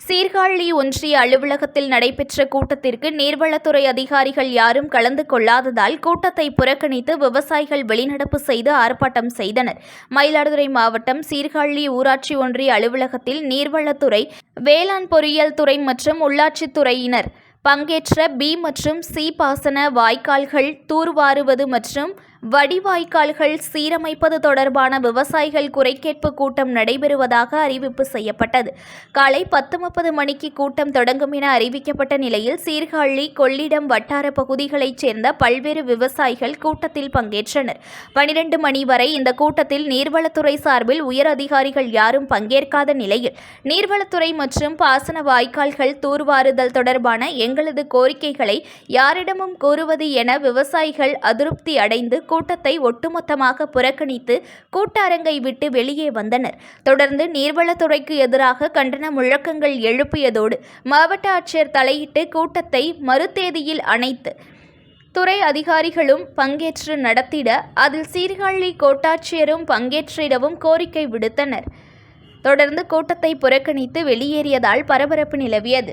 சீர்காழி ஒன்றிய அலுவலகத்தில் நடைபெற்ற கூட்டத்திற்கு நீர்வளத்துறை அதிகாரிகள் யாரும் கலந்து கொள்ளாததால் கூட்டத்தை புறக்கணித்து விவசாயிகள் வெளிநடப்பு செய்து ஆர்ப்பாட்டம் செய்தனர். மயிலாடுதுறை மாவட்டம் சீர்காழி ஊராட்சி ஒன்றிய அலுவலகத்தில் நீர்வளத்துறை வேளாண் பொறியியல் துறை மற்றும் உள்ளாட்சித்துறையினர் பங்கேற்ற பி மற்றும் சி பாசன வாய்க்கால்கள் தூர்வாருவது மற்றும் வடிவாய்க்கால்கள் சீரமைப்பது தொடர்பான விவசாயிகள் குறைகேட்பு கூட்டம் நடைபெறுவதாக அறிவிப்பு செய்யப்பட்டது. காலை பத்து முப்பது மணிக்கு கூட்டம் தொடங்கும் என அறிவிக்கப்பட்ட நிலையில் சீர்காழி கொள்ளிடம் வட்டார பகுதிகளைச் சேர்ந்த பல்வேறு விவசாயிகள் கூட்டத்தில் பங்கேற்றனர். பனிரெண்டு மணி வரை இந்த கூட்டத்தில் நீர்வளத்துறை சார்பில் உயர் அதிகாரிகள் யாரும் பங்கேற்காத நிலையில் நீர்வளத்துறை மற்றும் பாசன வாய்க்கால்கள் தூர்வாருதல் தொடர்பான எங்களது கோரிக்கைகளை யாரிடமும் கூறுவது என விவசாயிகள் அதிருப்தி அடைந்து கூட்டத்தை ஒட்டுமொத்தமாக புறக்கணித்து கூட்டரங்கை விட்டு வெளியே வந்தனர். தொடர்ந்து நீர்வளத்துறைக்கு எதிராக கண்டன முழக்கங்கள் எழுப்பியதோடு மாவட்ட ஆட்சியர் தலையிட்டு கூட்டத்தை மறுதேதியில் அணைத்து துறை அதிகாரிகளும் பங்கேற்று நடத்திட அதில் சீர்காழி கோட்டாட்சியரும் பங்கேற்றிடவும் கோரிக்கை விடுத்தனர். தொடர்ந்து கூட்டத்தை புறக்கணித்து வெளியேறியதால் பரபரப்பு நிலவியது.